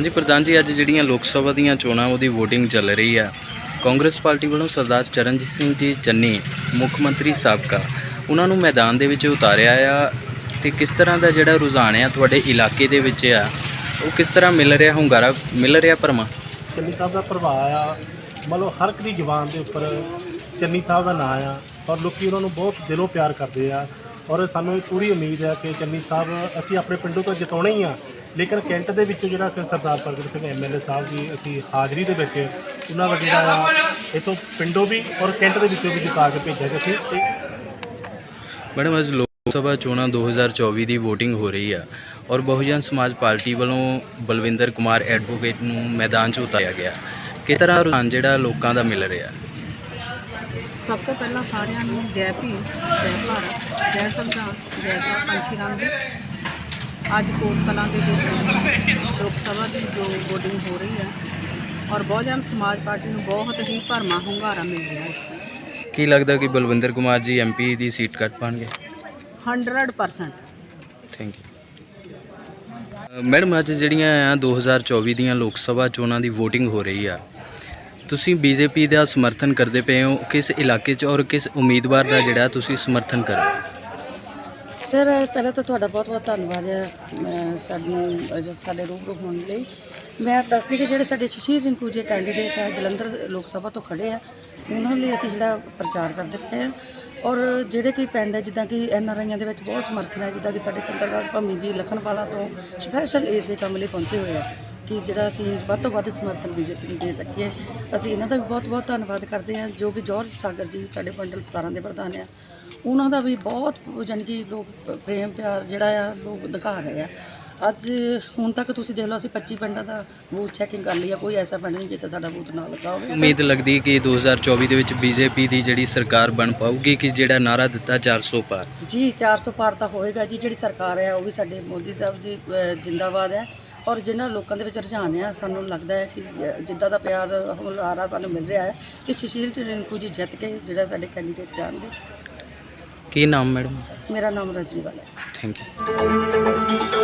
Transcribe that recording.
ਹਾਂਜੀ, ਪ੍ਰਧਾਨ ਜੀ, ਅੱਜ ਜਿਹੜੀਆਂ ਲੋਕ ਸਭਾ ਦੀਆਂ ਚੋਣਾਂ, ਉਹਦੀ VOTING ਚੱਲ ਰਹੀ ਆ। ਕਾਂਗਰਸ ਪਾਰਟੀ ਵੱਲੋਂ ਸਰਦਾਰ ਚਰਨਜੀਤ ਸਿੰਘ ਜੀ ਚੰਨੀ, ਮੁੱਖ ਮੰਤਰੀ ਸਾਬਕਾ, ਉਹਨਾਂ ਨੂੰ ਮੈਦਾਨ ਦੇ ਵਿੱਚ ਉਤਾਰਿਆ ਆ। ਤੇ ਕਿਸ ਤਰ੍ਹਾਂ ਦਾ ਜਿਹੜਾ ਰੁਝਾਨ ਆ ਤੁਹਾਡੇ ਇਲਾਕੇ ਦੇ ਵਿੱਚ ਆ, ਉਹ ਕਿਸ ਤਰ੍ਹਾਂ ਮਿਲ ਰਿਹਾ, ਹੁੰਗਾਰਾ ਮਿਲ ਰਿਹਾ ਪਰਮਾ ਚੰਨੀ ਸਾਹਿਬ ਦਾ ਪ੍ਰਭਾਵ ਆ। ਮਤਲਬ ਹਰ ਇੱਕ ਦੀ ਜ਼ੁਬਾਨ ਦੇ ਉੱਪਰ ਚੰਨੀ ਸਾਹਿਬ ਦਾ ਨਾਂ ਆ। ਔਰ ਲੋਕੀ ਉਹਨਾਂ ਨੂੰ ਬਹੁਤ ਦਿਲੋਂ ਪਿਆਰ ਕਰਦੇ ਆ। ਔਰ ਸਾਨੂੰ ਇਹ ਪੂਰੀ ਉਮੀਦ ਹੈ ਕਿ ਚੰਨੀ ਸਾਹਿਬ, ਅਸੀਂ ਆਪਣੇ ਪਿੰਡੋਂ ਤਾਂ ਜਿਤਾਉਣੇ ਹੀ ਆ, ਲੇਕਿਨ ਕੈਂਟ ਦੇ ਵਿੱਚ ਜਿਹੜਾ ਕਿ ਸਰਦਾਰ ਪ੍ਰਗਟ ਸਿੰਘ ਐਮਐਲਏ ਸਾਹਿਬ ਦੀ ਅਸੀਂ ਹਾਜ਼ਰੀ ਦੇ ਵਿੱਚ ਉਹਨਾਂ ਦਾ ਜਿਹੜਾ ਆ ਇੱਥੋਂ ਪਿੰਡੋਂ ਵੀ ਔਰ ਕੈਂਟ ਦੇ ਵਿੱਚੋਂ ਵੀ ਜਿਤਾ ਕੇ ਭੇਜਿਆ ਸੀ। ਮੈਡਮ, ਅੱਜ ਲੋਕ ਸਭਾ ਚੋਣਾਂ 2024 ਦੀ VOTING ਹੋ ਰਹੀ ਆ ਔਰ ਬਹੁਜਨ ਸਮਾਜ ਪਾਰਟੀ ਵੱਲੋਂ ਬਲਵਿੰਦਰ ਕੁਮਾਰ ਐਡਵੋਕੇਟ ਨੂੰ ਮੈਦਾਨ 'ਚ ਉਤਾਰਿਆ ਗਿਆ। ਕਿਸ ਤਰ੍ਹਾਂ ਰੁਝਾਨ ਜਿਹੜਾ ਲੋਕਾਂ ਦਾ ਮਿਲ ਰਿਹਾ? ਸਭ ਤੋਂ ਪਹਿਲਾਂ ਸਾਰਿਆਂ ਨੂੰ ਜੈ ਭੀਮ ਜੈ ਭਾਰਤ ਜੈ ਸੰਵਿਧਾਨ ਜੈ ਸਾਹਿਬ ਪੰਛੀ ਰਾਮ ਜੀ। ਅੱਜ ਕੋਟ ਕਲਾਂ ਦੇ ਵਿੱਚ ਲੋਕ ਸਭਾ ਦੀ ਜੋ VOTING ਹੋ ਰਹੀ ਹੈ ਔਰ ਬਹੁਜਨ ਸਮਾਜ ਪਾਰਟੀ ਨੂੰ ਬਹੁਤ ਹੀ ਭਰਮਾ ਹੁੰਗਾਰਾ ਮਿਲ ਰਿਹਾ ਹੈ। ਕੀ ਲੱਗਦਾ ਕਿ ਬਲਵਿੰਦਰ ਕੁਮਾਰ ਜੀ ਐਮਪੀ ਦੀ ਸੀਟ ਕੱਟ ਪਾਣਗੇ? 100% ਥੈਂਕ ਯੂ ਮੈਡਮ ਅੱਜ ਜਿਹੜੀਆਂ ਆ 2024 ਦੀਆਂ ਲੋਕ ਸਭਾ ਚੋਣਾਂ ਦੀ VOTING ਹੋ ਰਹੀ ਆ ਤੁਸੀਂ ਬੀਜੇਪੀ ਦਾ ਸਮਰਥਨ ਕਰਦੇ ਪਏ ਹੋ, ਕਿਸ ਇਲਾਕੇ 'ਚ ਔਰ ਕਿਸ ਉਮੀਦਵਾਰ ਦਾ ਜਿਹੜਾ ਤੁਸੀਂ ਸਮਰਥਨ ਕਰ ਰਹੇ ਹੋ? ਸਰ ਪਹਿਲਾਂ ਤਾਂ ਤੁਹਾਡਾ ਬਹੁਤ ਬਹੁਤ ਧੰਨਵਾਦ ਹੈ ਮੈਂ ਸਾਨੂੰ ਅਜ ਸਾਡੇ ਰੂਬਰੂ ਹੋਣ ਲਈ। ਮੈਂ ਦੱਸਦੀ ਕਿ ਜਿਹੜੇ ਸਾਡੇ ਸ਼ਸ਼ੀਰ ਰਿੰਕੂ ਜੀ ਕੈਂਡੀਡੇਟ ਹੈ, ਜਲੰਧਰ ਲੋਕ ਸਭਾ ਤੋਂ ਖੜੇ ਆ, ਉਹਨਾਂ ਲਈ ਅਸੀਂ ਜਿਹੜਾ ਪ੍ਰਚਾਰ ਕਰਦੇ ਪਏ ਹਾਂ। ਔਰ ਜਿਹੜੇ ਕਿ ਪਿੰਡ ਹੈ, ਜਿੱਦਾਂ ਕਿ ਐਨ ਆਰ ਆਈਆਂ ਦੇ ਵਿੱਚ ਬਹੁਤ ਸਮਰਥਨ ਹੈ, ਜਿੱਦਾਂ ਕਿ ਸਾਡੇ ਚੰਦਰਵਾਲ ਭੰਮੀ ਜੀ ਲਖਨਵਾਲਾ ਤੋਂ ਸਪੈਸ਼ਲ ਇਸੇ ਕੰਮ ਲਈ ਪਹੁੰਚੇ ਹੋਏ ਆ। ਕਿ ਜਿਹੜਾ ਅਸੀਂ ਵੱਧ ਤੋਂ ਵੱਧ ਸਮਰਥਨ ਬੀਜੇਪੀ ਨੂੰ ਦੇ ਸਕੀਏ। ਅਸੀਂ ਇਹਨਾਂ ਦਾ ਵੀ ਬਹੁਤ ਬਹੁਤ ਧੰਨਵਾਦ ਕਰਦੇ ਹਾਂ, ਜੋ ਕਿ ਜੋਰਜ ਸਾਗਰ ਜੀ ਸਾਡੇ ਮੰਡਲ 17 ਦੇ ਪ੍ਰਧਾਨ ਆ। ਉਹਨਾਂ ਦਾ ਵੀ ਬਹੁਤ, ਜਾਣੀ ਕਿ ਲੋਕ ਪ੍ਰੇਮ, ਪਿਆਰ ਜਿਹੜਾ ਆ, ਲੋਕ ਦਿਖਾ ਰਹੇ ਆ। ਅੱਜ ਹੁਣ ਤੱਕ ਤੁਸੀਂ ਦੇਖ ਲਓ ਅਸੀਂ 25 ਪਿੰਡਾਂ ਦਾ ਬੂਥ ਚੈਕਿੰਗ ਕਰ ਲਈ ਆ ਕੋਈ ਐਸਾ ਪਿੰਡ ਨਹੀਂ ਜਿੱਥੇ ਸਾਡਾ ਬੂਥ ਨਾ ਲੱਗਾ ਹੋਵੇ। ਉਮੀਦ ਲੱਗਦੀ ਕਿ 2024 ਦੇ ਵਿੱਚ ਬੀਜੇਪੀ ਦੀ ਜਿਹੜੀ ਸਰਕਾਰ ਬਣ ਪਾਊਗੀ ਕਿ ਜਿਹੜਾ ਨਾਰਾ ਦਿੱਤਾ 400 ਪਾਰ। ਜੀ 400 ਪਾਰ ਤਾਂ ਹੋਏਗਾ ਜੀ ਜਿਹੜੀ ਸਰਕਾਰ ਹੈ ਉਹ ਵੀ ਸਾਡੇ ਮੋਦੀ ਸਾਹਿਬ ਜੀ ਜਿੰਦਾਬਾਦ ਹੈ। ਔਰ ਜਿਨ੍ਹਾਂ ਲੋਕਾਂ ਦੇ ਵਿੱਚ ਰੁਝਾਨ ਹੈ ਸਾਨੂੰ ਲੱਗਦਾ ਹੈ ਕਿ ਜਿੱਦਾਂ ਦਾ ਪਿਆਰ ਹੁਲਾਰਾ ਸਾਨੂੰ ਮਿਲ ਰਿਹਾ ਹੈ ਕਿ ਸੁਸ਼ੀਲ ਰਿੰਕੂ ਜੀ ਜਿੱਤ ਕੇ ਜਿਹੜਾ ਸਾਡੇ ਕੈਂਡੀਡੇਟ ਜਾਣਗੇ। ਕੀ ਨਾਮ ਮੈਡਮ? ਮੇਰਾ ਨਾਮ ਰਜਨੀ ਵਾਲਾ ਹੈ ਥੈਂਕ ਯੂ